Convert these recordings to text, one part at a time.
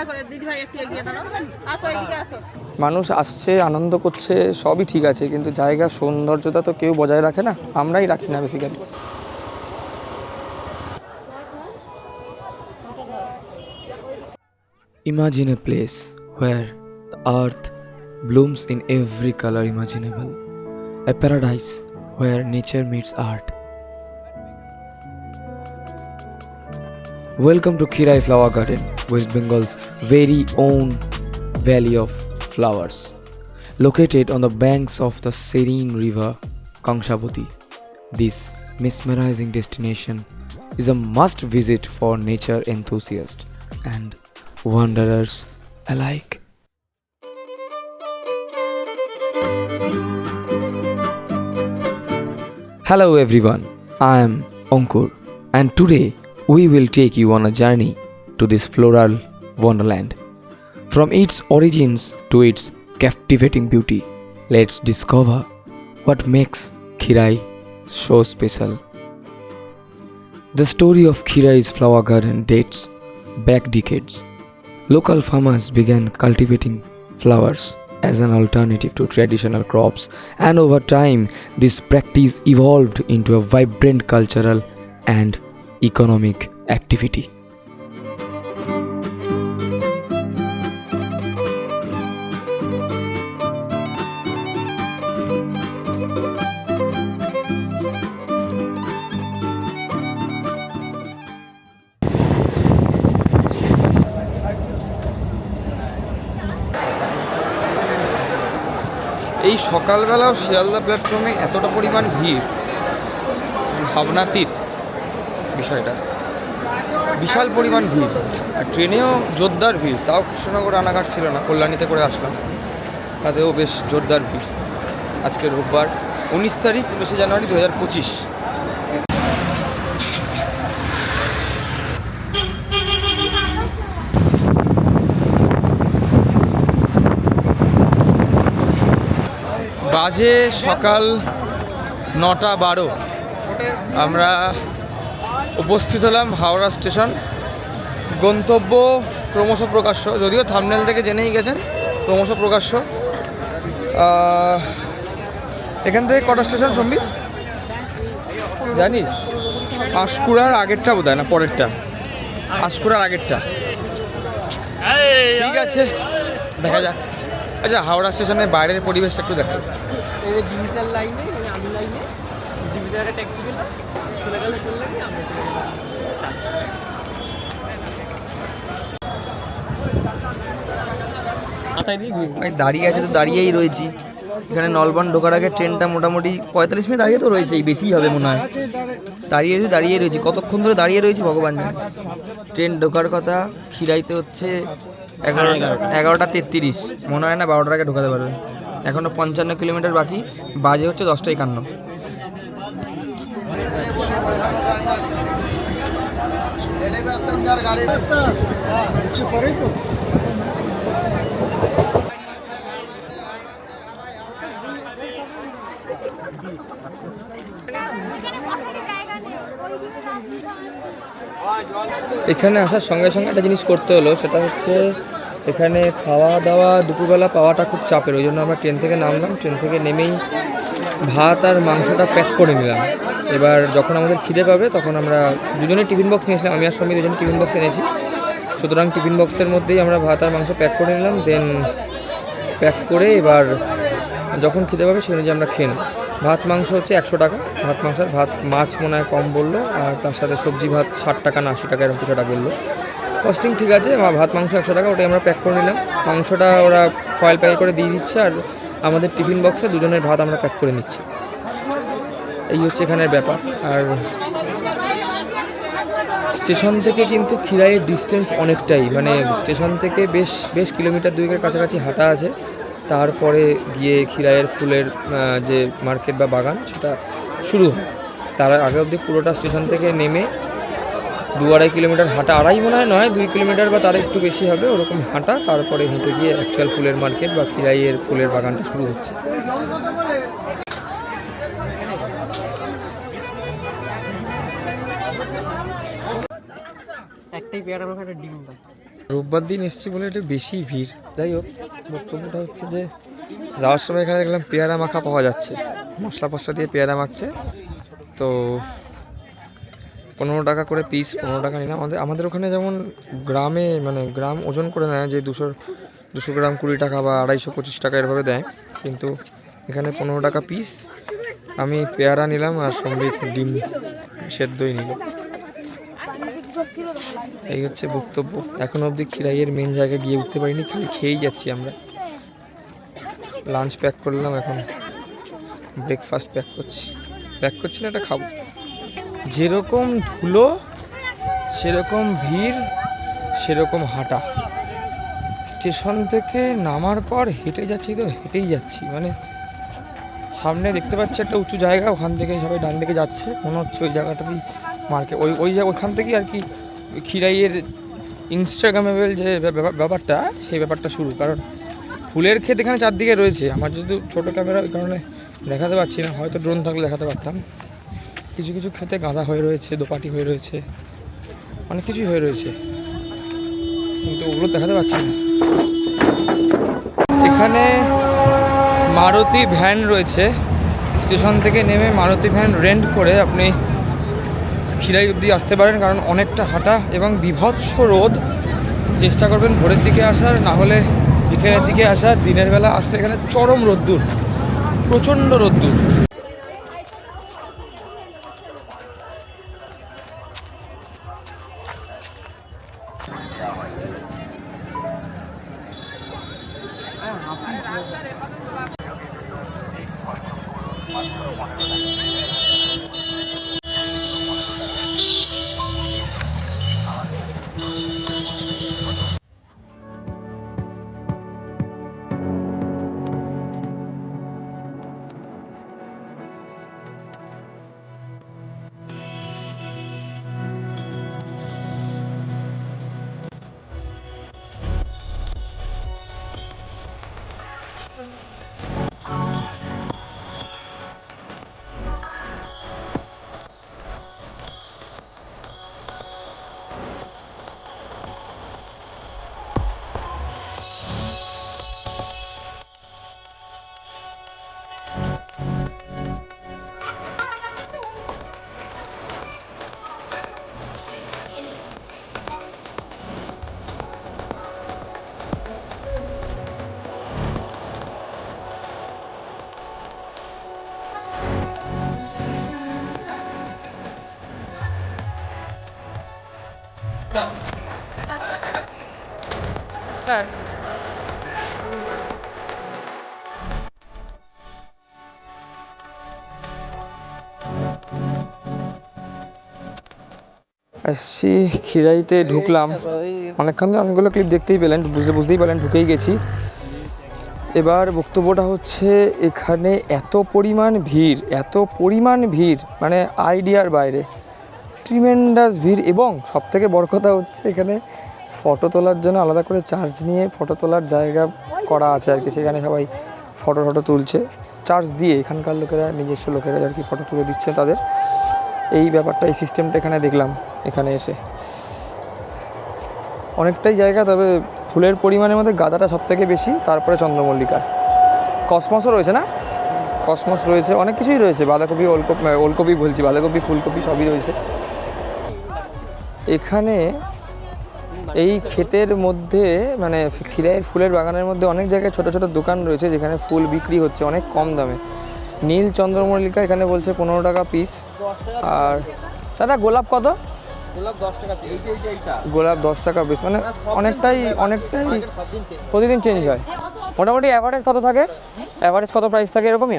দয়া করে দিদি ভাই একটু এগিয়ে দাঁড়াও আসো এদিকে আসো মানুষ আসছে আনন্দ করছে সবই ঠিক আছে কিন্তু জায়গার সৌন্দর্যতা তো কেউ বজায় রাখে না আমরাই রাখি না basically Imagine a place where the earth blooms in every color imaginable, a paradise where nature meets art. Welcome to Khirai Flower Garden, West Bengal's very own Valley of Flowers, located on the banks of the serene river Kangshaboti. This mesmerizing destination is a must visit for nature enthusiasts and wanderers alike. Hello everyone, I am Ankur and today we will take you on a journey to this floral wonderland. From its origins to its captivating beauty, let's discover what makes Khirai so special. The story of Khirai's flower garden dates back decades. Local farmers began cultivating flowers as an alternative to traditional crops, and over time, this practice evolved into a vibrant cultural and economic activity. সকালবেলাও শিয়ালদা প্ল্যাটফর্মে এতটা পরিমাণ ভিড়। ভাবনাতীত বিষয়টা। বিশাল পরিমাণ ভিড়। আর ট্রেনেও জোরদার ভিড়। তাও কৃষ্ণনগর আনাঘাট ছিল না, কল্যাণীতে করে আসলাম। তাতেও বেশ জোরদার ভিড়। আজকে রোববার উনিশ তারিখ, উনিশে জানুয়ারি দু হাজার পঁচিশ। বাজে সকাল নটা বারো। আমরা উপস্থিত হলাম হাওড়া স্টেশন। গন্তব্য ক্রমশ প্রকাশ্য। যদিও থামনেল থেকে জেনেই গেছেন ক্রমশ প্রকাশ্য। এখান থেকে কটা স্টেশন সম্বিত জানিস? আশকুড়ার আগেরটা বোধ না পরেরটা? আশকুড়ার আগেরটা। ঠিক আছে দেখা যাক। আচ্ছা হাওড়া স্টেশনের বাইরের পরিবেশটা একটু দেখা লাইনে মানে আমি লাইনে ডিভিজারে ট্যাক্সি পেলাম চলে গেলে চলে আমরা চলে গেলাম। ভাই দাঁড়িয়ে আছে তো দাঁড়িয়েই রয়েছি। এখানে নলবন ঢোকার আগে ট্রেনটা মোটামুটি পঁয়তাল্লিশ মিনিট দাঁড়িয়ে তো রয়েছেই বেশিই হবে মনে হয়। দাঁড়িয়ে রয়েছে দাঁড়িয়ে রয়েছি। কতক্ষণ ধরে দাঁড়িয়ে রয়েছি ভগবান জানে। ট্রেন ঢোকার কথা খিরাইতে হচ্ছে এগারোটা। এগারোটা তেত্রিশ। মনে হয় না বারোটার আগে ঢোকাতে পারবে। এখনও পঞ্চান্ন কিলোমিটার বাকি, বাজে হচ্ছে দশটা একান্ন। এখানে আসার সঙ্গে সঙ্গে একটা জিনিস করতে হলো, সেটা হচ্ছে এখানে খাওয়া দাওয়া দুপুরবেলা পাওয়াটা খুব চাপের, ওই জন্য আমরা ট্রেন থেকে নামলাম। ট্রেন থেকে নেমেই ভাত আর মাংসটা প্যাক করে নিলাম। এবার যখন আমাদের খিদে পাবে, তখন আমরা দুজনে টিফিন বক্স নিয়েছিলাম, আমি আর সঙ্গে দুজনে টিফিন বক্স এনেছি। সুতরাং টিফিন বক্সের মধ্যেই আমরা ভাত আর মাংস প্যাক করে নিলাম, দেন প্যাক করে এবার যখন খিদে পাবে, সেই অনুযায়ী আমরা খেয়ে নেব। ভাত, মাংস হচ্ছে একশো টাকা। ভাত, মাংস ভাত, মাছ মনে হয় কম বলল, আর তার সাথে সবজি ভাত ষাট টাকা না আশি টাকা, এরকম কিছু একটা বলল। কস্টিং ঠিক আছে ভাত, মাংস একশো টাকা, ওটাই আমরা প্যাক করে নিলাম। মাংসটা ওরা ফয়েল প্যাক করে দিয়ে দিচ্ছে আর আমাদের টিফিন বক্সে দুজনের ভাত আমরা প্যাক করে নিচ্ছি। এই হচ্ছে এখানের ব্যাপার। আর স্টেশন থেকে কিন্তু খিরাইয়ের ডিস্টেন্স অনেকটাই মানে স্টেশন থেকে বেশ বেশ কিলোমিটার দুয়েকের কাছাকাছি হাঁটা আছে। তারপরে গিয়ে খিরাইয়ের ফুলের যে মার্কেট বা বাগান, সেটা শুরু হয়। তার আগে অবধি পুরোটা স্টেশন থেকে নেমে দু আড়াই কিলোমিটার হাঁটা আড়াই মনে হয় নয় দুই কিলোমিটার বা তার একটু বেশি হবে ওরকম হাঁটা। তারপরে হেঁটে গিয়ে অ্যাকচুয়াল ফুলের মার্কেট বা খিরাইয়ের ফুলের বাগানটা শুরু হচ্ছে। একটাই পেয়ারা আমাকে একটা ডিম দাও। রোববার দিন এসছি বলে একটু বেশি ভিড়। যাই হোক বক্তব্যটা হচ্ছে যে যাওয়ার সময় এখানে দেখলাম পেয়ারা মাখা পাওয়া যাচ্ছে। মশলা ফসলা দিয়ে পেয়ারা মাখছে। তো পনেরো টাকা করে পিস পনেরো টাকা নিলাম। আমাদের আমাদের ওখানে যেমন গ্রামে মানে গ্রাম ওজন করে নেয় যে দুশো দুশো গ্রাম কুড়ি টাকা বা আড়াইশো পঁচিশ টাকা এরভাবে দেয়। কিন্তু এখানে পনেরো টাকা পিস আমি পেয়ারা নিলাম আর সঙ্গে ডিম সেদ্ধই নিলাম। এই হচ্ছে বক্তব্য। এখন অবধি খিরাইয়ের মেন জায়গায় গিয়ে উঠতে পারিনি, খালি খেয়েই যাচ্ছি আমরা। লাঞ্চ প্যাক করলাম, এখন ব্রেকফাস্ট প্যাক করছি। প্যাক করছি না, এটা খাব। যেরকম ধুলো, সেরকম ভিড়, সেরকম হাঁটা। স্টেশন থেকে নামার পর হেঁটে যাচ্ছি তো, হেঁটেই যাচ্ছি। মানে সামনে দেখতে পাচ্ছি একটা উঁচু জায়গা, ওখান থেকে সবাই ডান দিকে যাচ্ছে। মনে হচ্ছে ওই জায়গাটাতেই মার্কেট ওই ওই ওখান থেকেই আর কি খিরাইয়ের ইনস্টাগ্রামেবল যে ব্যাপার- ব্যাপারটা, সেই ব্যাপারটা শুরু। কারণ ফুলের ক্ষেত এখানে চারদিকে রয়েছে। আমার যেহেতু ছোটো ক্যামেরা, ওই কারণে দেখাতে পারছি না। হয়তো ড্রোন থাকলে দেখাতে পারতাম। কিছু কিছু ক্ষেতে গাঁদা হয়ে রয়েছে, দোপাটি হয়ে রয়েছে, অনেক কিছুই হয়ে রয়েছে। কিন্তু ওগুলো দেখাতে পারছি না। এখানে মারুতি ভ্যান রয়েছে। স্টেশন থেকে নেমে মারুতি ভ্যান রেন্ট করে আপনি খিরাই অবধি আসতে পারেন, কারণ অনেকটা হাঁটা এবং বিভৎস রোদ। চেষ্টা করবেন ভোরের দিকে আসার, না হলে বিকেলের দিকে আসার। দিনের বেলা আসলে এখানে চরম রোদ্দুর, প্রচণ্ড রোদ্দুর। হ্যাঁ আসছি, খিরাইতে ঢুকলাম। অনেকক্ষণ ধরে অনেকগুলো ক্লিপ দেখতেই পেলেন বুঝতে বুঝতেই পারলেন, ঢুকেই গেছি। এবার বক্তব্যটা হচ্ছে, এখানে এত পরিমাণ ভিড়, এত পরিমাণ ভিড় মানে আইডিয়ার বাইরে। ট্রিমেন্ডাস ভিড় এবং সবথেকে বড় কথা হচ্ছে এখানে ফটো তোলার জন্য আলাদা করে চার্জ নিয়ে ফটো তোলার জায়গা করা আছে আর কি। সেখানে সবাই ফটো ফটো তুলছে। চার্জ দিয়ে এখানকার লোকেরা, নিজস্ব লোকেরা আর কি ফটো তুলে দিচ্ছে তাদের। এই ব্যাপারটা, এই সিস্টেমটা এখানে দেখলাম, এখানে এসে। অনেকটাই জায়গা, তবে ফুলের পরিমাণের মধ্যে গাঁদাটা সব থেকে বেশি, তারপরে চন্দ্রমল্লিকা কসমসও রয়েছে না? কসমস রয়েছে, অনেক কিছুই রয়েছে। বাঁধাকপি, ওলকপি ওলকপি বলছি, বাঁধাকপি, ফুলকপি সবই রয়েছে। এখানে এই ক্ষেতের মধ্যে মানে খিরাইয়ের ফুলের বাগানের মধ্যে অনেক জায়গায় ছোট ছোট দোকান রয়েছে যেখানে ফুল বিক্রি হচ্ছে অনেক কম দামে। নীল চন্দ্রমল্লিকা এখানে বলছে পনেরো টাকা পিস আর দাদা গোলাপ কত? গোলাপ দশ টাকা পিস গোলাপ দশ টাকা পিস মানে অনেকটাই অনেকটাই চেঞ্জ প্রতিদিন চেঞ্জ হয়। মোটামুটি অ্যাভারেজ কত থাকে? অ্যাভারেজ কত প্রাইস থাকে এরকমই?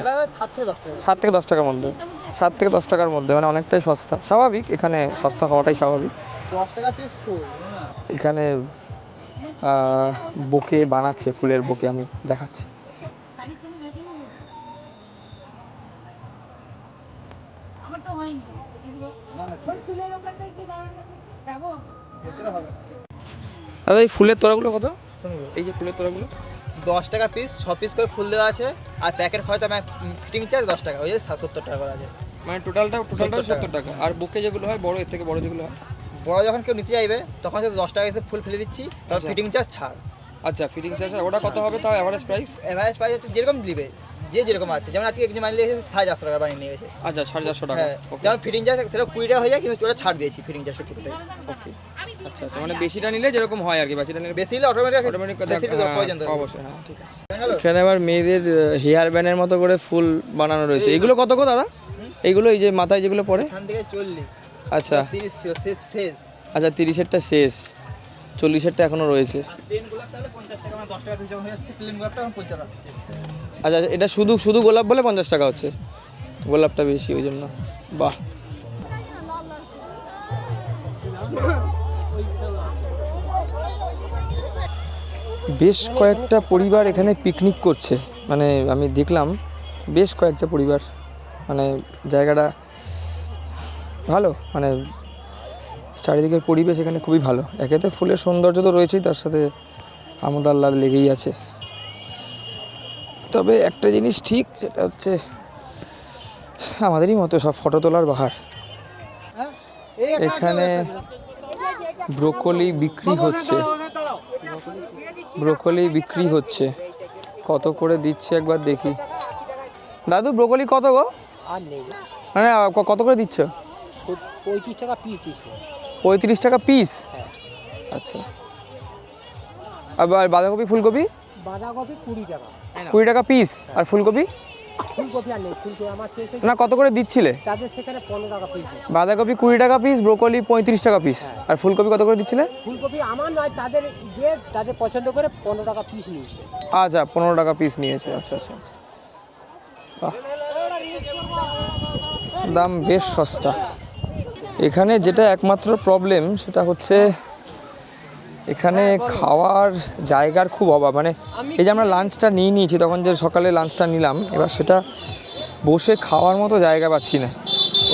সাত থেকে দশ টাকার মধ্যে। সাত থেকে দশ টাকার মধ্যে মানে অনেকটাই সস্তা। স্বাভাবিক, এখানে সস্তা হওয়াটাই স্বাভাবিক। এখানে বোকে বানাচ্ছে, ফুলের বোকে, আমি দেখাচ্ছি। এই ফুলের তোড়াগুলো কত? এই যে ফুলের তোড়াগুলো। দশ টাকা পিস ছ পিস করে ফুল দেওয়া আছে আর প্যাকেট খরচ আমার ফিটিং চার্জ দশ টাকা ওই যে সত্তর টাকা করে আছে। মানে টোটালটা টোটালটা সত্তর টাকা। আর বুকে যেগুলো হয় বড় এর থেকে বড় যেগুলো হয়? বড় যখন কেউ নিতে যাইবে তখন সে দশ টাকা এসে ফুল ফেলে দিচ্ছি তখন। ফিটিং চার্জ ছাড়। আচ্ছা ফিটিং চার্জ ওটা কত হবে তাও অ্যাভারেজ প্রাইস অ্যাভারেজ প্রাইস হচ্ছে যেরকম দিবে। যে যেরকম আছে। যেমন আজকে একজন মাইলে এসে সাড়ে চারশো টাকা বানিয়ে নিয়ে গেছে। আচ্ছা সাড়ে চারশো টাকা। হ্যাঁ যেমন ফিটিং চার্জ সেটা কুড়ি টাকা হয়ে যায় কিন্তু ওটা ছাড় দিয়েছি ফিটিং চার্জটা পুরোটাই ওকে আচ্ছা আচ্ছা মানে বেশিটা নিলে যেরকম হয় আর কি বেশিটা নিলে বেশি হলে অটোমেটিক অটোমেটিক বেশি প্রয়োজন অবশ্যই হ্যাঁ ঠিক আছে। এখানে আবার মেয়েদের হেয়ার ব্যান্ডের মতো করে ফুল বানানো রয়েছে। এগুলো কত গো দাদা? এইগুলো এই যে মাথায় যেগুলো পড়ে? এখান থেকে চল্লিশ। আচ্ছা। আচ্ছা তিরিশেরটা শেষ। চল্লিশেরটা এখনও রয়েছে। আসছে আচ্ছা এটা শুধু শুধু গোলাপ বলে পঞ্চাশ টাকা হচ্ছে? গোলাপটা বেশি, ওই জন্য। বাহ। বেশ কয়েকটা পরিবার এখানে পিকনিক করছে। মানে আমি দেখলাম, বেশ কয়েকটা পরিবার। মানে জায়গাটা ভালো মানে চারিদিকের পরিবেশ এখানে খুবই ভালো। একেতে ফুলের সৌন্দর্য তো রয়েছেই, তার সাথে আমোদ আহ্লাদ লেগেই আছে। তবে একটা জিনিস ঠিক সেটা হচ্ছে আমাদেরই মতো সব ফটো তোলার বাহার। এখানে ব্রোকলি বিক্রি হচ্ছে। ব্রোকলি বিক্রি হচ্ছে। কত করে দিচ্ছে একবার দেখি। দাদু ব্রোকলি কত গো? মানে কত করে দিচ্ছ? পঁয়ত্রিশ টাকা পিস পঁয়ত্রিশ টাকা পিস আচ্ছা। আবার বাঁধাকপি ফুলকপি? বাঁধাকপি কুড়ি টাকা। কুড়ি টাকা পিস আর ফুলকপি? ফুলকপি আর ফুলকপি না কত করে দিচ্ছিলে? বাঁধাকপি কুড়ি টাকা পিস ব্রোকলি পঁয়ত্রিশ টাকা পিস আর ফুলকপি কত করে দিচ্ছিলে? ফুলকপি আমার নয় তাদের যে তাদের পছন্দ করে পনেরো টাকা পিস নিয়েছে। আচ্ছা পনেরো টাকা পিস নিয়েছে। আচ্ছা আচ্ছা আচ্ছা। দাম বেশ সস্তা। এখানে যেটা একমাত্র প্রবলেম সেটা হচ্ছে এখানে খাওয়ার জায়গার খুব অভাব। মানে এই যে আমরা লাঞ্চটা নিয়ে নিয়েছি তখন যে সকালে লাঞ্চটা নিলাম এবার সেটা বসে খাওয়ার মতো জায়গা পাচ্ছি না।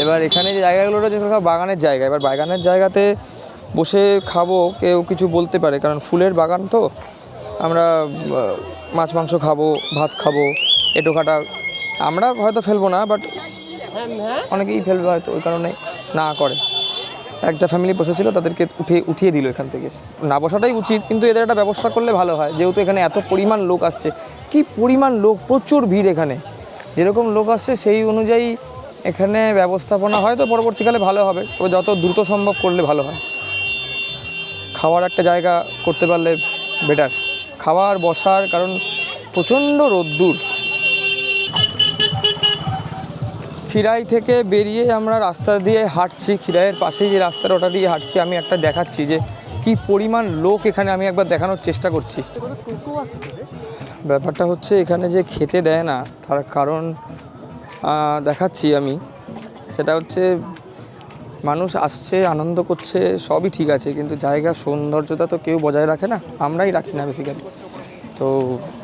এবার এখানে যে জায়গাগুলো রয়েছে সেগুলো সব বাগানের জায়গা। এবার বাগানের জায়গাতে বসে খাব কেউ কিছু বলতে পারে কারণ ফুলের বাগান তো। আমরা মাছ মাংস খাব ভাত খাব এটো কাটা। আমরা হয়তো ফেলব না বাট অনেকেই ফেলবে হয়তো ওই কারণে না করে। একটা ফ্যামিলি বসেছিল, তাদেরকে উঠে, উঠিয়ে দিল এখান থেকে। না বসাটাই উচিত, কিন্তু এদের একটা ব্যবস্থা করলে ভালো হয়। যেহেতু এখানে এত পরিমাণ লোক আসছে, কি পরিমাণ লোক, প্রচুর ভিড় এখানে। যেরকম লোক আসছে, সেই অনুযায়ী এখানে ব্যবস্থাপনা হয়তো পরবর্তীকালে ভালো হবে। তবে যত দ্রুত সম্ভব করলে ভালো হয়। খাওয়ার একটা জায়গা করতে পারলে বেটার খাওয়ার, বসার, কারণ প্রচণ্ড রোদ্দুর। খিরাই থেকে বেরিয়ে আমরা রাস্তা দিয়ে হাঁটছি, খিরাইয়ের পাশেই যে রাস্তাটা, ওটা দিয়ে হাঁটছি। আমি একটা দেখাচ্ছি যে কি পরিমাণ লোক এখানে আমি একবার দেখানোর চেষ্টা করছি। ব্যাপারটা হচ্ছে এখানে যে খেতে দেয় না, তার কারণ দেখাচ্ছি আমি। সেটা হচ্ছে মানুষ আসছে, আনন্দ করছে, সবই ঠিক আছে, কিন্তু জায়গার সৌন্দর্যতা তো কেউ বজায় রাখে না, আমরাই রাখি না বেসিক্যালি তো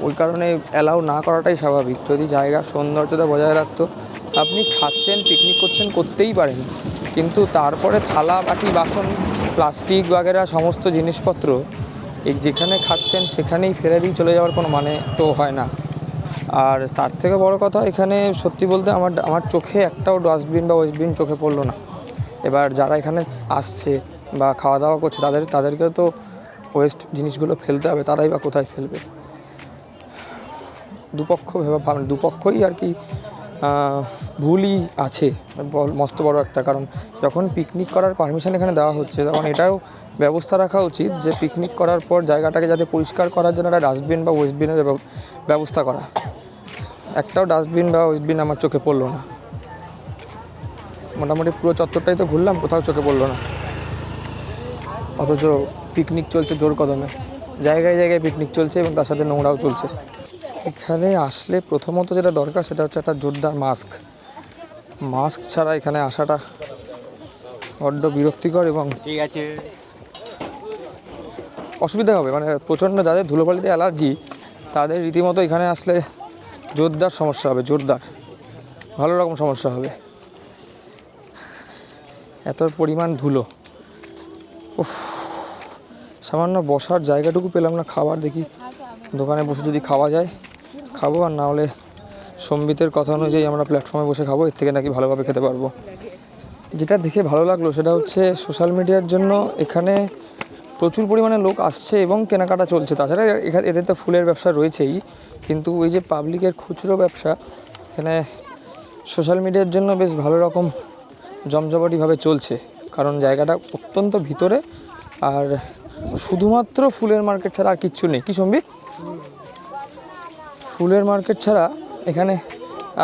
ওই কারণে অ্যালাউ না করাটাই স্বাভাবিক। যদি জায়গার সৌন্দর্যতা বজায় রাখতো আপনি খাচ্ছেন পিকনিক করছেন, করতেই পারেন। কিন্তু তারপরে থালা, বাটি, বাসন প্লাস্টিক বাগেরা সমস্ত জিনিসপত্র এই যেখানে খাচ্ছেন সেখানেই ফেলে দিয়ে চলে যাওয়ার কোনো মানে তো হয় না। আর তার থেকে বড় কথা, এখানে সত্যি বলতে আমার আমার চোখে একটাও ডাস্টবিন বা ওয়েস্টবিন চোখে পড়ল না। এবার যারা এখানে আসছে বা খাওয়া দাওয়া করছে, তাদের, তাদেরকে তো ওয়েস্ট জিনিসগুলো ফেলতে হবে, তারাই বা কোথায় ফেলবে? দুপক্ষ ভেবে, দুপক্ষই আর কি ভুলই আছে। মস্ত বড় একটা কারণ। যখন পিকনিক করার পারমিশন এখানে দেওয়া হচ্ছে, তখন এটাও ব্যবস্থা রাখা উচিত যে পিকনিক করার পর জায়গাটাকে যাতে পরিষ্কার করার জন্য একটা ডাস্টবিন বা ওয়েস্টবিনের ব্যব- ব্যবস্থা করা। একটাও ডাস্টবিন বা ওয়েস্টবিন আমার চোখে পড়ল না। মোটামুটি পুরো চত্বরটাই তো ঘুরলাম, কোথাও চোখে পড়ল না। অথচ পিকনিক চলছে জোর কদমে। জায়গায় জায়গায় পিকনিক চলছে এবং তার সাথে নোংরাও চলছে। এখানে আসলে প্রথমত যেটা দরকার সেটা হচ্ছে একটা জোরদার মাস্ক মাস্ক ছাড়া এখানে আসাটা বড্ড বিরক্তিকর এবং ঠিক আছে। অসুবিধা হবে। মানে প্রচণ্ড যাদের ধুলোবালিতে অ্যালার্জি তাদের রীতিমতো এখানে আসলে জোরদার সমস্যা হবে জোরদার। ভালো রকম সমস্যা হবে। এত পরিমাণ ধুলো। উফ সামান্য বসার জায়গাটুকু পেলাম না। খাবার দেখি দোকানে বসে যদি খাওয়া যায়। খাব আর না হলে সম্বিতের কথা অনুযায়ী আমরা প্ল্যাটফর্মে বসে খাব, এর থেকে নাকি ভালোভাবে খেতে পারব। যেটা দেখে ভালো লাগল সেটা হচ্ছে সোশ্যাল মিডিয়ার জন্য এখানে প্রচুর পরিমাণে লোক আসছে এবং কেনাকাটা চলছে। তাছাড়া এখানে এদের তো ফুলের ব্যবসা রয়েছেই, কিন্তু ওই যে পাবলিকের খুচরো ব্যবসা, এখানে সোশ্যাল মিডিয়ার জন্য বেশ ভালো রকম জমজমাটিভাবে চলছে। কারণ জায়গাটা অত্যন্ত ভিতরে আর শুধুমাত্র ফুলের মার্কেট ছাড়া আর কিচ্ছু নেই। কি সম্বিত? ফুলের মার্কেট ছাড়া এখানে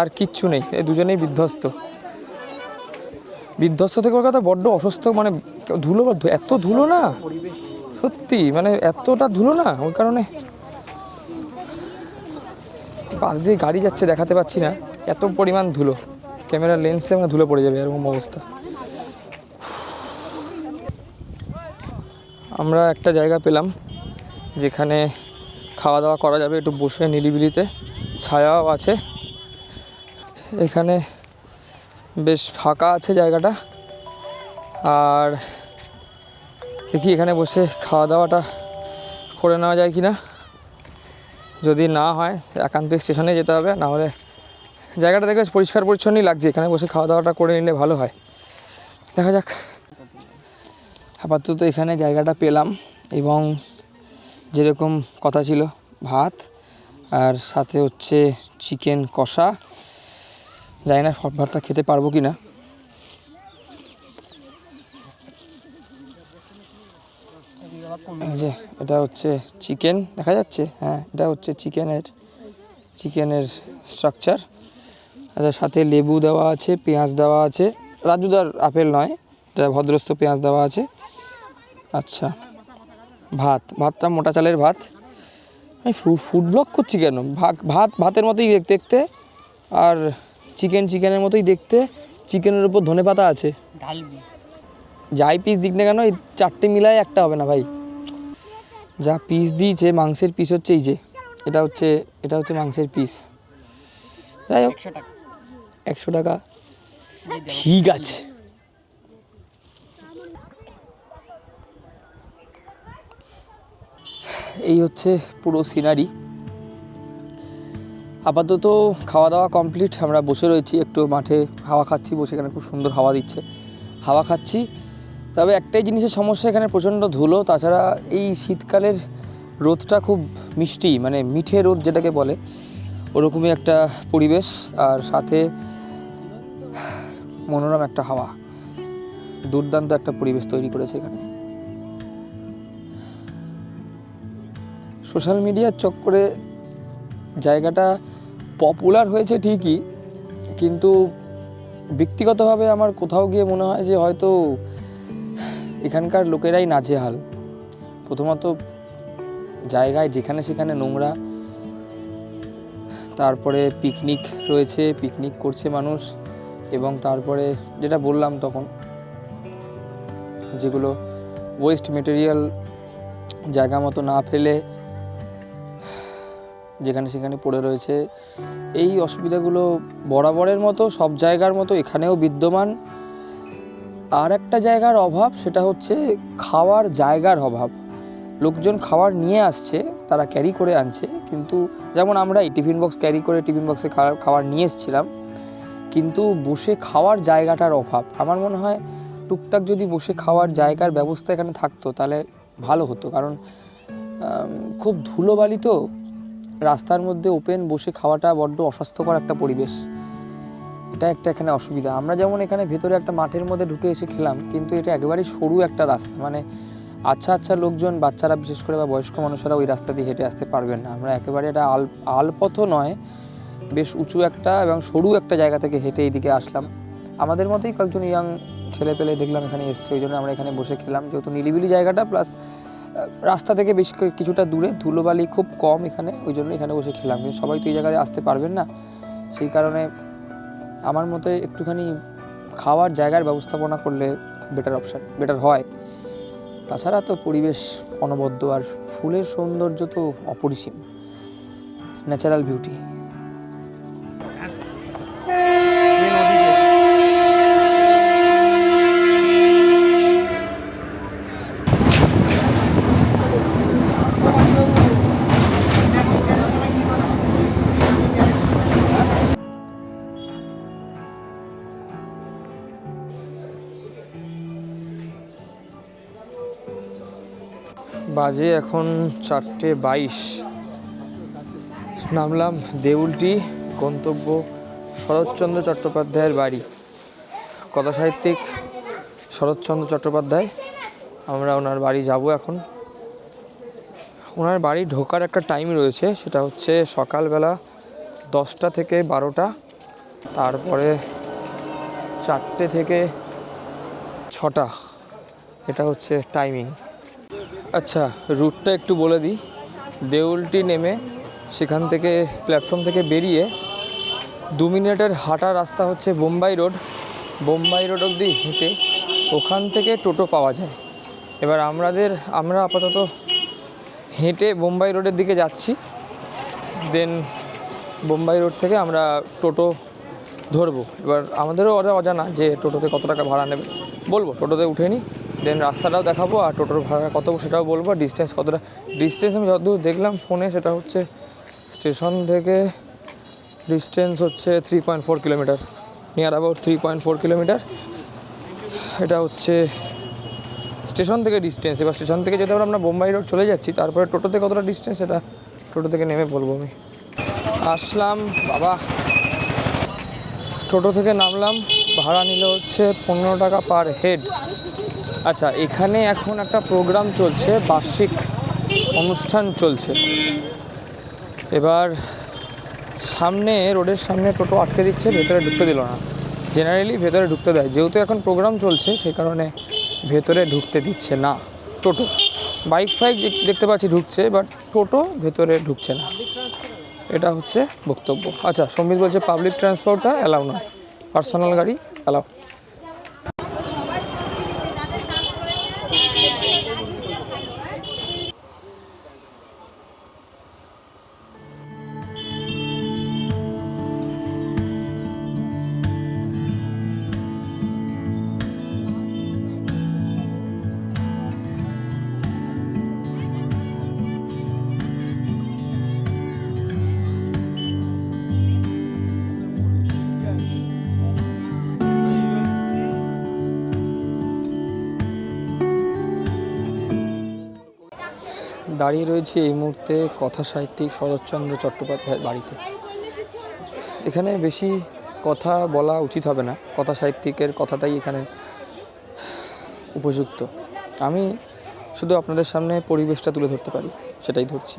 আর কিচ্ছু নেই। এই দুজনেই বিধ্বস্ত। বিধ্বস্ত থেকে ওর কথা বড্ড অসুস্থ মানে ধুলো এত ধুলো না? সত্যি মানে এতটা ধুলো না? ওই কারণে পাশ দিয়ে গাড়ি যাচ্ছে, দেখাতে পাচ্ছি না। এত পরিমাণ ধুলো। ক্যামেরা লেন্সে মানে ধুলো পড়ে যাবে, এরকম অবস্থা। আমরা একটা জায়গা পেলাম, যেখানে খাওয়া দাওয়া করা যাবে একটু বসে নিরিবিলিতে। ছায়াও আছে। এখানে বেশ ফাঁকা আছে জায়গাটা। আর দেখি এখানে বসে খাওয়া দাওয়াটা করে নেওয়া যায় কি না যদি না হয়, একান্ত স্টেশনে যেতে হবে। না হলে জায়গাটা দেখে বেশ পরিষ্কার পরিচ্ছন্নই লাগছে। এখানে বসে খাওয়া দাওয়াটা করে নিলে ভালো হয়। দেখা যাক। আপাতত এখানে জায়গাটা পেলাম এবং যেরকম কথা ছিল, ভাত আর সাথে হচ্ছে চিকেন কষা। জানি না সব ভাতটা খেতে পারব কি না যে, এটা হচ্ছে চিকেন, দেখা যাচ্ছে? হ্যাঁ এটা হচ্ছে চিকেনের চিকেনের স্ট্রাকচার আচ্ছা সাথে লেবু দেওয়া আছে, পেঁয়াজ দেওয়া আছে। রাজুদার আপেল নয়, এটা ভদ্রস্থ পেঁয়াজ দেওয়া আছে। আচ্ছা। ভাত ভাতটা মোটা চালের ভাত। আমি ফুড ব্লগ করছি কেন? ভাত ভাত ভাতের মতোই দেখতে দেখতে। আর চিকেন চিকেনের মতোই দেখতে। চিকেনের উপর ধনে পাতা আছে। যাই পিস দিক না কেন এই চারটে মিলায় একটা হবে না ভাই। যা পিস দিয়েছে মাংসের পিস হচ্ছে এই যে। এটা হচ্ছে এটা হচ্ছে মাংসের পিস যাই হোক। একশো টাকা। ঠিক আছে। এই হচ্ছে পুরো সিনারি আপাতত খাওয়া দাওয়া কমপ্লিট আমরা বসে রয়েছি, একটু মাঠে হাওয়া খাচ্ছি, বসে এখানে খুব সুন্দর হাওয়া দিচ্ছে। হাওয়া খাচ্ছি, তবে একটাই জিনিসের সমস্যা, এখানে প্রচণ্ড ধুলো, তাছাড়া এই শীতকালের রোদটা খুব মিষ্টি মানে মিঠে রোদ যেটাকে বলে, ওরকমই একটা পরিবেশ, আর সাথে মনোরম একটা হাওয়া। দুর্দান্ত একটা পরিবেশ তৈরি করেছে এখানে। সোশ্যাল মিডিয়ার চক্করে জায়গাটা পপুলার হয়েছে ঠিকই, কিন্তু ব্যক্তিগতভাবে আমার কোথাও গিয়ে মনে হয় যে হয়তো এখানকার লোকেরাই নাজেহাল। প্রথমত জায়গায় যেখানে সেখানে নোংরা, তারপরে পিকনিক রয়েছে, পিকনিক করছে মানুষ এবং তারপরে যেটা বললাম তখন, যেগুলো ওয়েস্ট মেটেরিয়াল জায়গা মতো না ফেলে যেখানে সেখানে পড়ে রয়েছে। এই অসুবিধাগুলো বরাবরের মতো, সব জায়গার মতো এখানেও বিদ্যমান। আর একটা জায়গার অভাব, সেটা হচ্ছে খাওয়ার জায়গার অভাব। লোকজন খাবার নিয়ে আসছে, তারা ক্যারি করে আনছে। কিন্তু যেমন আমরা এই টিফিন বক্স ক্যারি করে টিফিন বক্সে খাবার নিয়ে এসেছিলাম। কিন্তু বসে খাওয়ার জায়গাটার অভাব। আমার মনে হয় টুকটাক যদি বসে খাওয়ার জায়গার ব্যবস্থা এখানে থাকতো, তাহলে ভালো হতো। কারণ খুব ধুলোবালি তো। রাস্তার মধ্যে ওপেন বসে খাওয়াটা বড্ড অস্বাস্থ্যকর একটা পরিবেশ। এটা একটা এখানে অসুবিধা। আমরা যেমন এখানে ভেতরে একটা মাঠের মধ্যে ঢুকে এসে খেলাম, কিন্তু এটা একেবারেই সরু একটা রাস্তা। মানে আচ্ছা আচ্ছা লোকজন, বাচ্চারা বিশেষ করে বা বয়স্ক মানুষেরা ওই রাস্তা দিয়ে হেঁটে আসতে পারবেন না। আমরা একেবারে এটা আল, আলপথও নয়, বেশ উঁচু একটা এবং সরু একটা জায়গা থেকে হেঁটে এইদিকে আসলাম। আমাদের মতোই কয়েকজন ইয়াং ছেলে পেলে দেখলাম এখানে এসছে, ওই জন্য আমরা এখানে বসে খেলাম। যেহেতু নিরিবিলি জায়গাটা প্লাস রাস্তা থেকে বেশ কিছুটা দূরে, ধুলোবালি খুব কম এখানে, ওই জন্য এখানে বসে খেলাম। কিন্তু সবাই তো এই জায়গায় আসতে পারবেন না। সেই কারণে আমার মতে একটুখানি খাওয়ার জায়গার ব্যবস্থাপনা করলে বেটার অপশান বেটার হয়। তাছাড়া তো পরিবেশ অনবদ্য আর ফুলের সৌন্দর্য তো অপরিসীম। ন্যাচারাল বিউটি বাজে এখন চারটে বাইশ। নামলাম দেউলটি, গন্তব্য শরৎচন্দ্র চট্টোপাধ্যায়ের বাড়ি। কথা সাহিত্যিক শরৎচন্দ্র চট্টোপাধ্যায়, আমরা ওনার বাড়ি যাব এখন। ওনার বাড়ি ঢোকার একটা টাইম রয়েছে, সেটা হচ্ছে সকালবেলা দশটা থেকে বারোটা, তারপরে চারটে থেকে ছটা। এটা হচ্ছে টাইমিং আচ্ছা রুটটা একটু বলে দিই। দেউলটি নেমে সেখান থেকে প্ল্যাটফর্ম থেকে বেরিয়ে দু মিনিটের হাঁটা রাস্তা হচ্ছে বোম্বাই রোড। বোম্বাই রোড অবধি হেঁটে ওখান থেকে টোটো পাওয়া যায়। এবার আমাদের, আমরা আপাতত হেঁটে বোম্বাই রোডের দিকে যাচ্ছি। দেন বোম্বাই রোড থেকে আমরা টোটো ধরবো। এবার আমাদেরও অজা অজানা যে টোটোতে কত টাকা ভাড়া নেবে। বলব, টোটোতে উঠে নিই দেন রাস্তাটাও দেখাবো আর টোটোর ভাড়া কত সেটাও বলব। ডিস্টেন্স কতটা ডিস্টেন্স আমি যতদূর দেখলাম ফোনে সেটা হচ্ছে স্টেশন থেকে ডিস্টেন্স হচ্ছে three point four kilometre near about three point four kilometre এটা হচ্ছে স্টেশন থেকে ডিস্টেন্স এবার স্টেশন থেকে যেতে আমরা বোম্বাই রোড চলে যাচ্ছি, তারপরে টোটোতে কতটা ডিস্টেন্স সেটা টোটো থেকে নেমে বলব আমি। আসলাম, বাবা। টোটো থেকে নামলাম, ভাড়া নিল হচ্ছে পনেরো টাকা পার হেড আচ্ছা এখানে এখন একটা প্রোগ্রাম চলছে, বার্ষিক অনুষ্ঠান চলছে। এবার সামনে, রোডের সামনে টোটো আটকে দিচ্ছে, ভেতরে ঢুকতে দিল না। জেনারেলি ভেতরে ঢুকতে দেয়। যেহেতু এখন প্রোগ্রাম চলছে, সেই কারণে ভেতরে ঢুকতে দিচ্ছে না টোটো। বাইক ফাইক দেখ- দেখতে পাচ্ছি ঢুকছে বাট টোটো ভেতরে ঢুকছে না। এটা হচ্ছে বক্তব্য। আচ্ছা সম্বিত বলছে পাবলিক ট্রান্সপোর্টটা অ্যালাউ নয়। পার্সোনাল গাড়ি অ্যালাউ দাঁড়িয়ে রয়েছি এই মুহূর্তে কথা সাহিত্যিক শরৎচন্দ্র চট্টোপাধ্যায়ের বাড়িতে। এখানে বেশি কথা বলা উচিত হবে না। কথা সাহিত্যিকের কথাটাই এখানে উপযুক্ত। আমি শুধু আপনাদের সামনে পরিবেশটা তুলে ধরতে পারি, সেটাই ধরছি।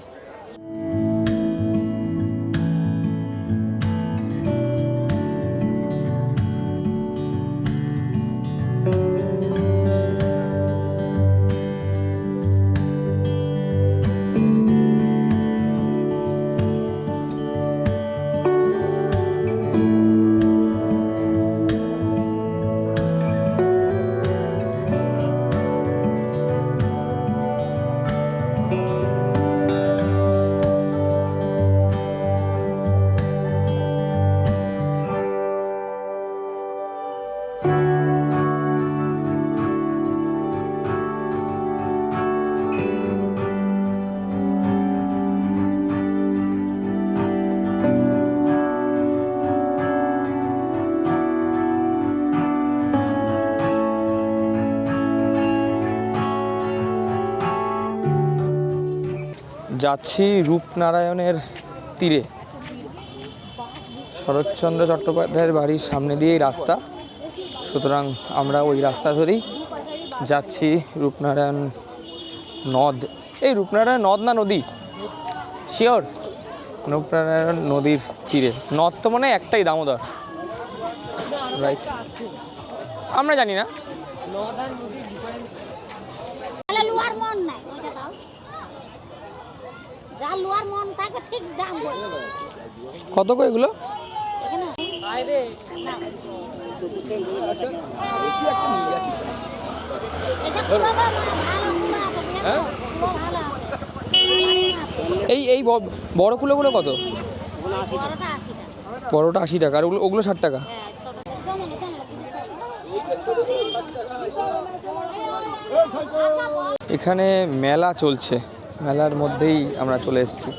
যাচ্ছি রূপনারায়ণের তীরে। শরৎচন্দ্র চট্টোপাধ্যায়ের বাড়ির সামনে দিয়েই রাস্তা। সুতরাং আমরা ওই রাস্তা ধরেই যাচ্ছি রূপনারায়ণ নদ। এই রূপনারায়ণ নদ না নদী? শিওর রূপনারায়ণ নদীর তীরে। নদ তো মনে হয় একটাই, দামোদর। রাইট আমরা জানি না তাহলে লোয়ার মন নাই ওইটা দাও যা লোয়ার মন থাকে ঠিক দাম কত কো এগুলো? হ্যাঁ? এই এই বড় কুলোগুলো কত? বড়টা আশি টাকা। বড়টা আশি টাকা আর ওগুলো ওগুলো ষাট টাকা? হ্যাঁ এখানে মেলা চলছে। মেলার মধ্যেই আমরা চলে এসেছি।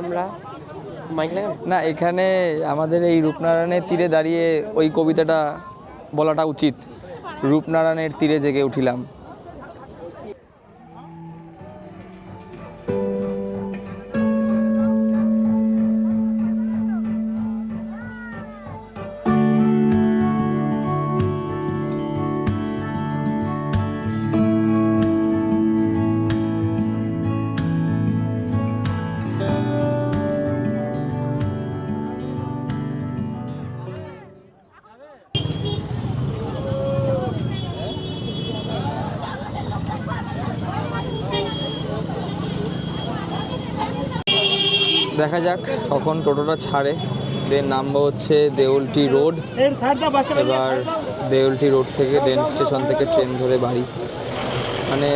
আমরা না এখানে আমাদের এই রূপনারায়ণের তীরে দাঁড়িয়ে ওই কবিতাটা বলাটা উচিত। রূপনারায়ণের তীরে জেগে উঠিলাম। দেখা যাক কখন টোটোটা ছাড়ে। দেন নামবো হচ্ছে দেউলটি রোড। এবার দেউলটি রোড থেকে দেন স্টেশন থেকে ট্রেন ধরে বাড়ি। মানে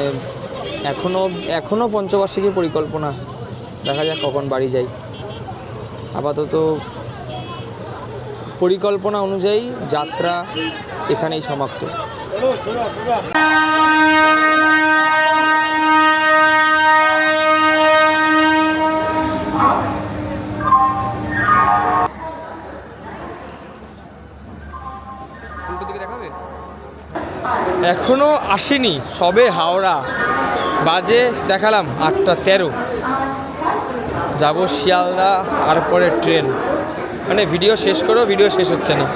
এখনও এখনও পঞ্চবার্ষিকী পরিকল্পনা। দেখা যাক কখন বাড়ি যাই। আপাতত পরিকল্পনা অনুযায়ী যাত্রা এখানেই সমাপ্ত। এখনও আসেনি, সবে হাওড়া বাজে দেখালাম আটটা তেরো। যাব শিয়ালদা, আর পরে ট্রেন। মানে ভিডিও শেষ করেও ভিডিও শেষ হচ্ছে না।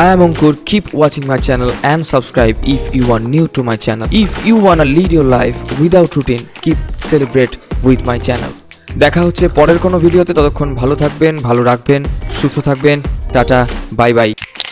I am Ankur. Keep watching my channel and subscribe if you are new to my channel. If you wanna lead your life without routine, keep celebrate with my channel. দেখা হচ্ছে পরের কোনো ভিডিওতে ততক্ষণ ভালো থাকবেন ভালো রাখবেন সুস্থ থাকবেন টাটা বাই বাই